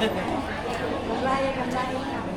กำไรกำไรค่ะ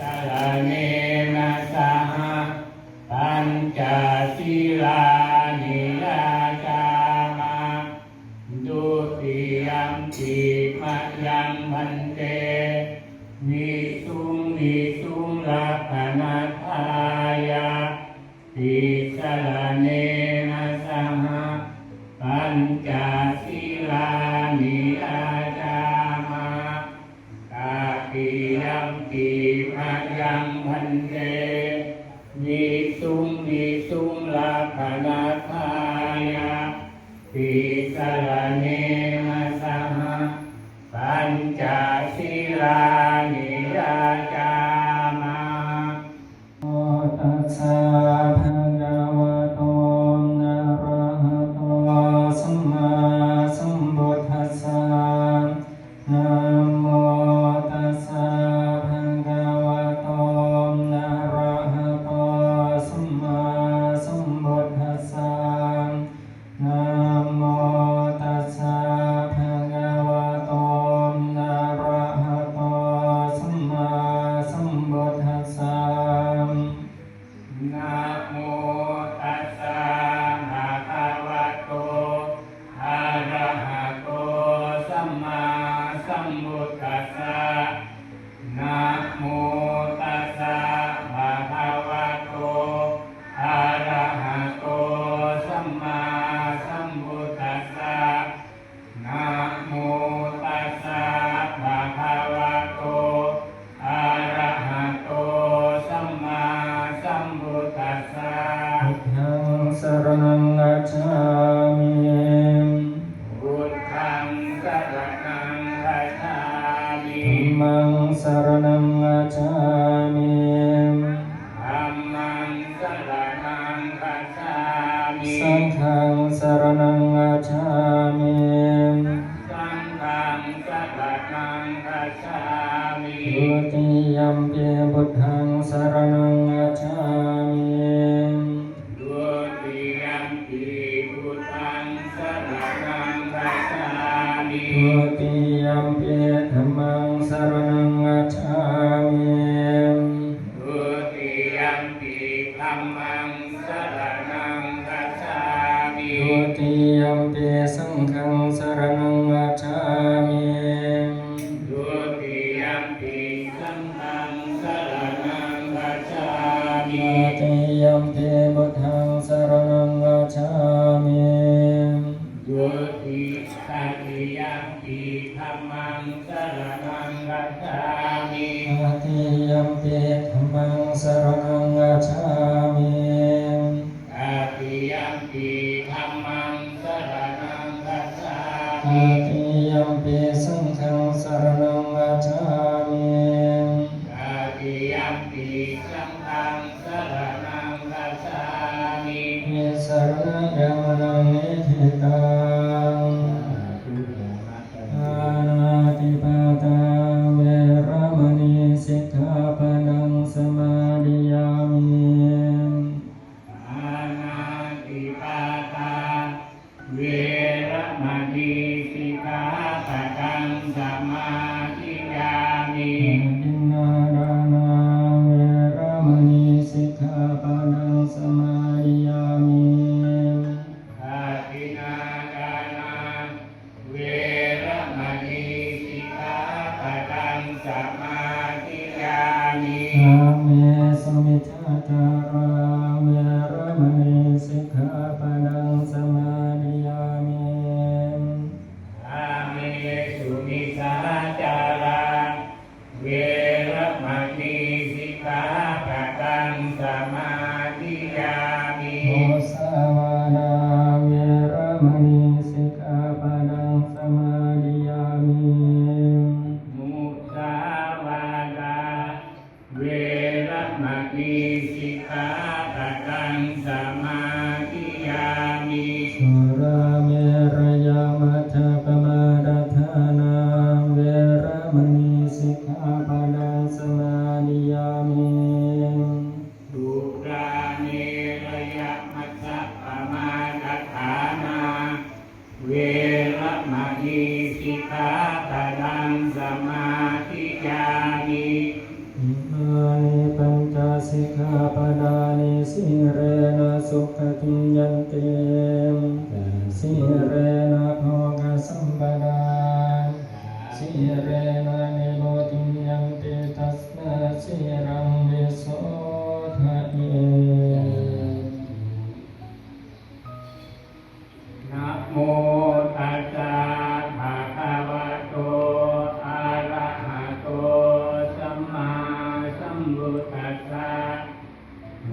ส ติยัมปิสัมมังสรณังคัจฉามิติยัมปิ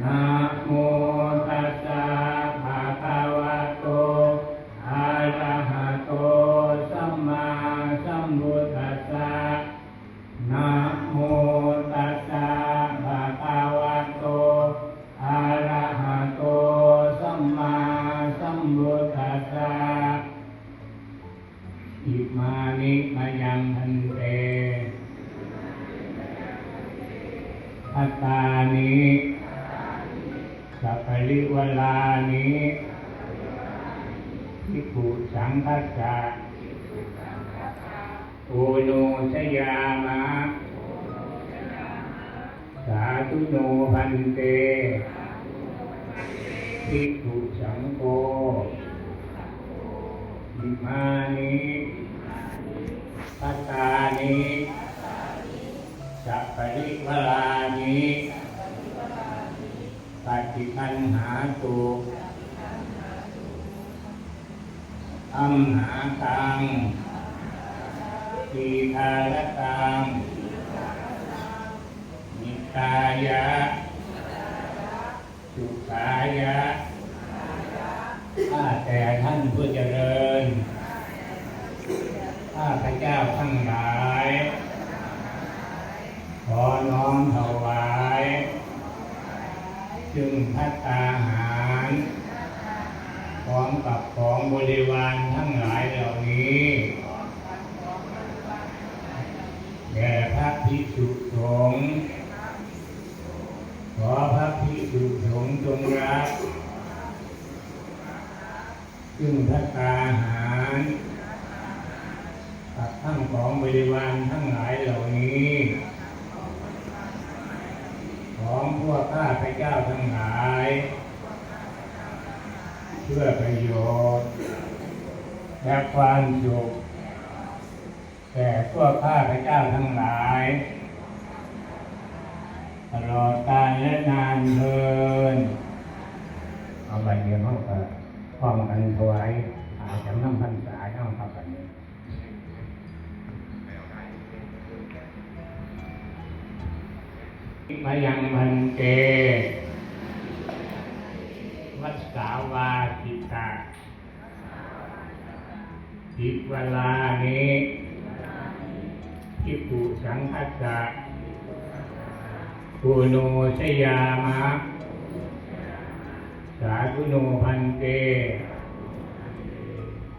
นะโม ฏิวลานิปฏิคันหาตุอัมหาตังทีทารตังนิตายะสุขายะข้าแต่ท่านผู้เจริญข้าพระเจ้าทั้งหลาย ขอน้อมถวายจึงพัตตาหารพร้อมกับของบริวารทั้งหลายเหล่านี้แด่พระภิกษุสงฆ์ขอพระภิกษุสงฆ์จงรักจึงพัตตาหารกับทั้งของบริวาร พันเต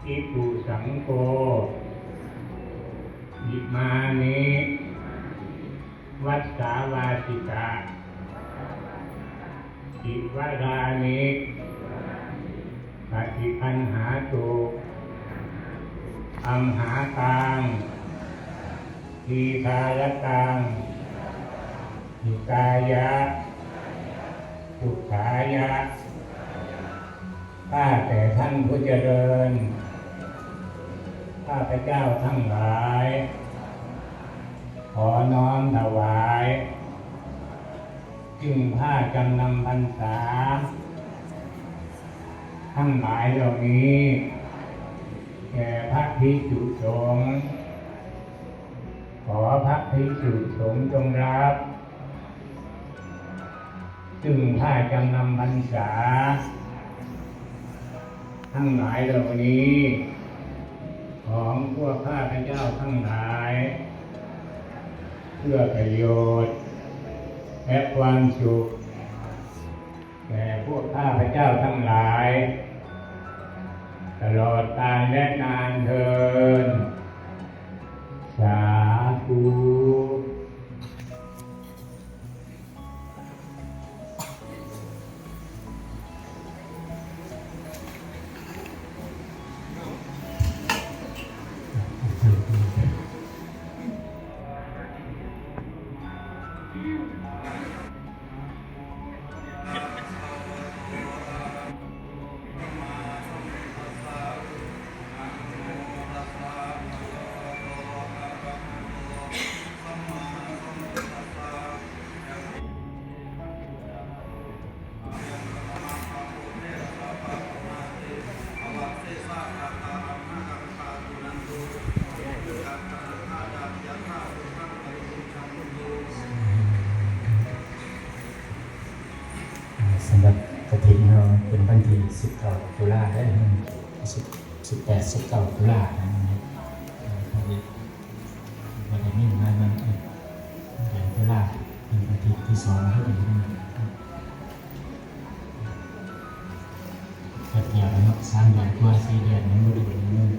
ทิปุสังโฆอิมานิวัสสาวาสิตาอิวรานิปฏิปัญหาตุอัมหาตังทีคารตังหิตายะสุขายะ ข้าแต่ท่านผู้เจริญ ข้าพเจ้าทั้งหลาย ขอน้อมถวายจึงผ้าจำนำพรรษา ทั้งหลายเหล่านี้แก่พระภิกษุสงฆ์ขอพระภิกษุสงฆ์จงรับจึงผ้าจำนำพรรษา ทั้งหลายเหล่านี้ ของพวกข้าพเจ้าทั้งหลาย เพื่อประโยชน์ และความสุขแก่พวกข้าพเจ้าทั้งหลาย ตลอดกาลและนานเทินสาธุ สิบแปดสิบเกาตุลานะครับวันนี้วันนี้มามันเดือนตุลาเป็นอาทิตย์ที่สองที่เป็นแบบเดียวนะครับสามเดือนกว่าสี่เดือนนั้นบริบูรณ์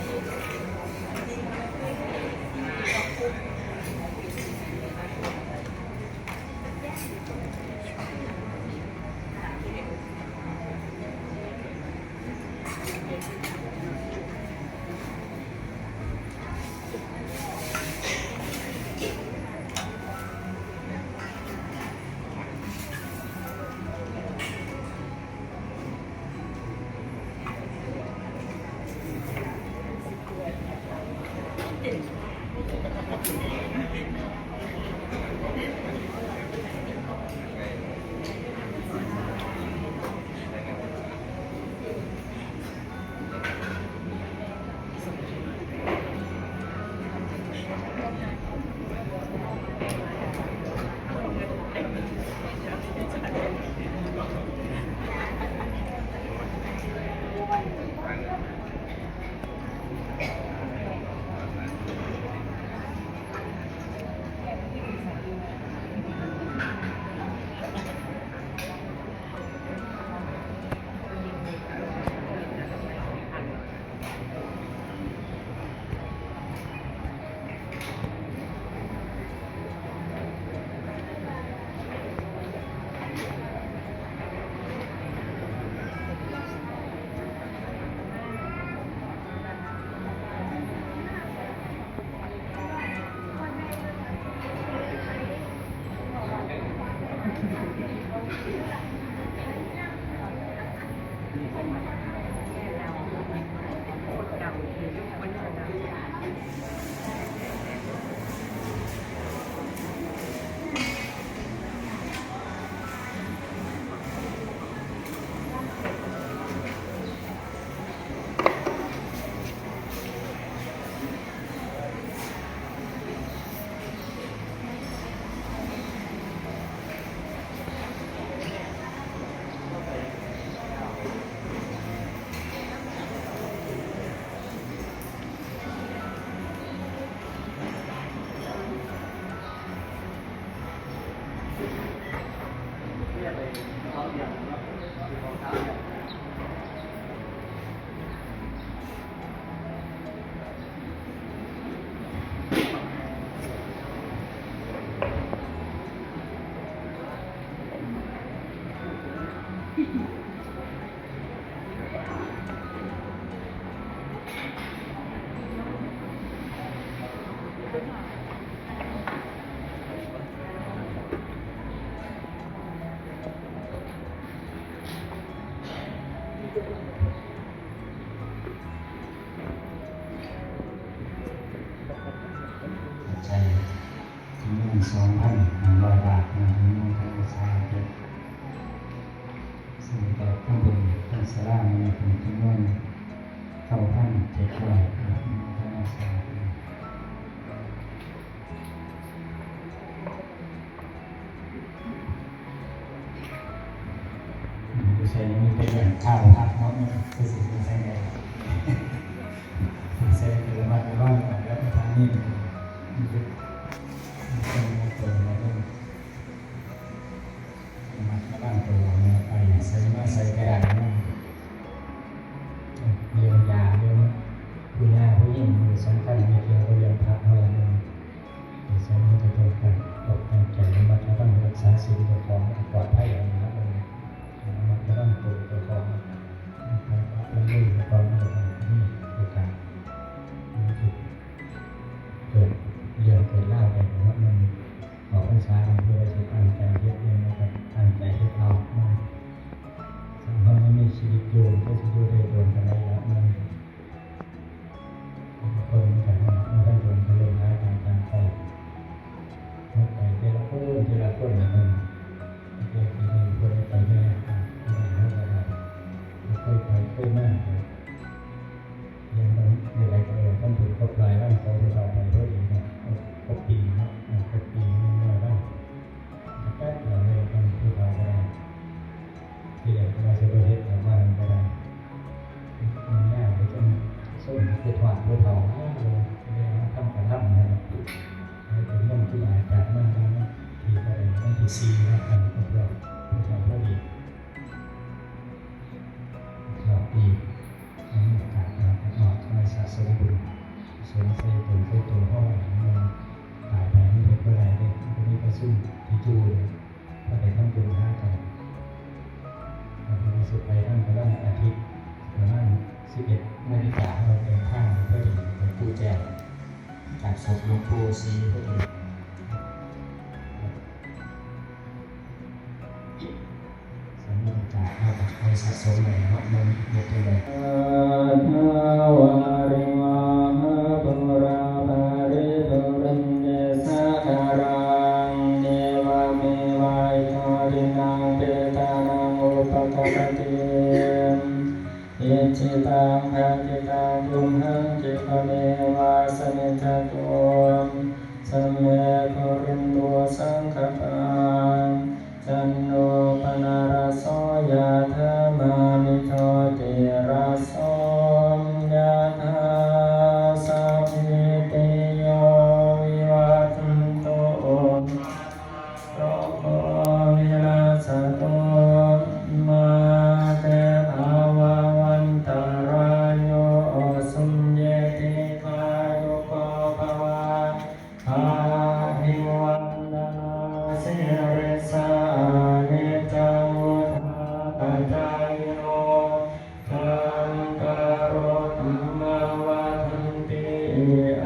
Good night. ขับอีกขับอีกนี่การการหลอดไฟศาสนบุรุษสวเซตุนเซตุห้องมันตายไปไม่เป็นเมื่อไรเลยวันนี้ก็สู้ที่จูเลยพอไปทำบุญห้ากันมีสุดไปนั่งก็นั่อาทิตย์มานั่สิบเอ็ดนาฬิกาเราเดินข้างเพื่อถึงหลวงปู่แจ้งจากศพหลวงปู่ซี sa số này hoạt động một thời Yeah.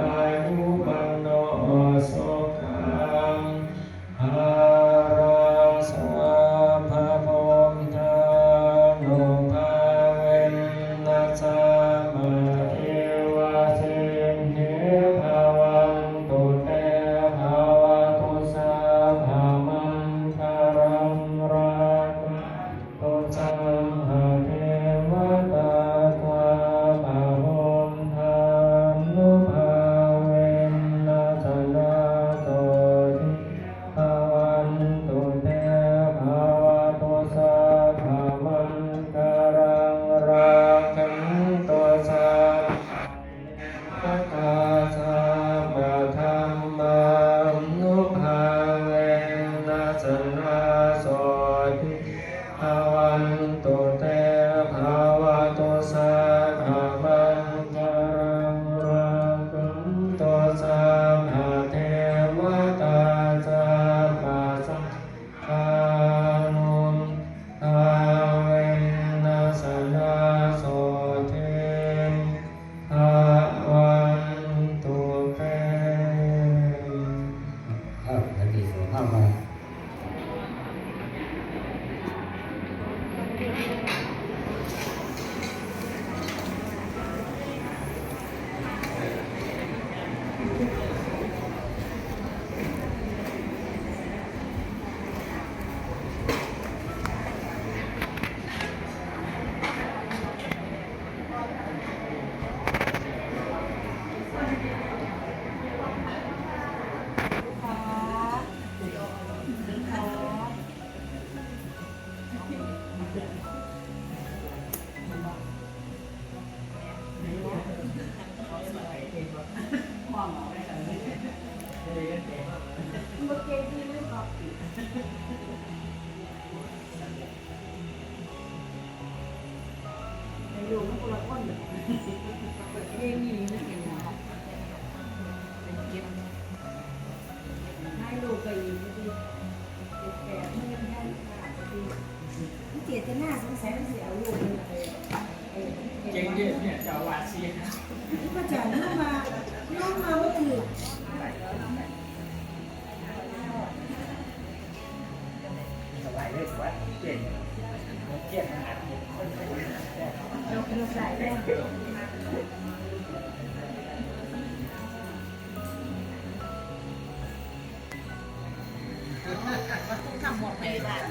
วัดคุ้มทำหมวกไปบ้าน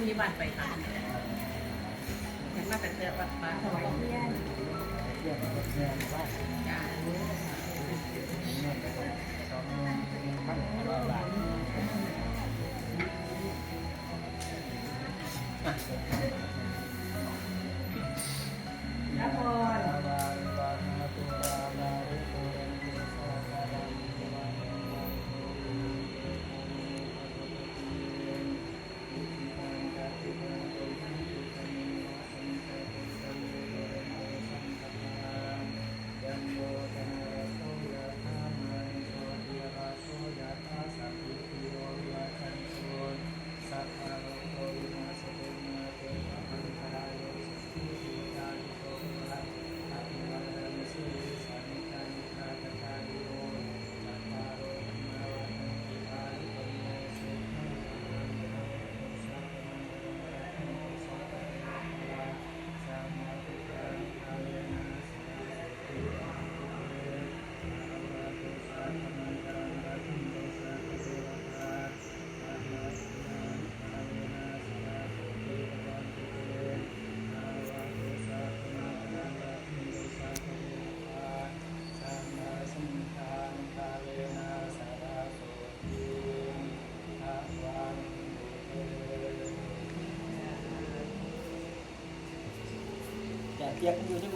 มีบ้านไปทำเห็นมาแต่เจอวัดป่าขอ่อา Tiệc.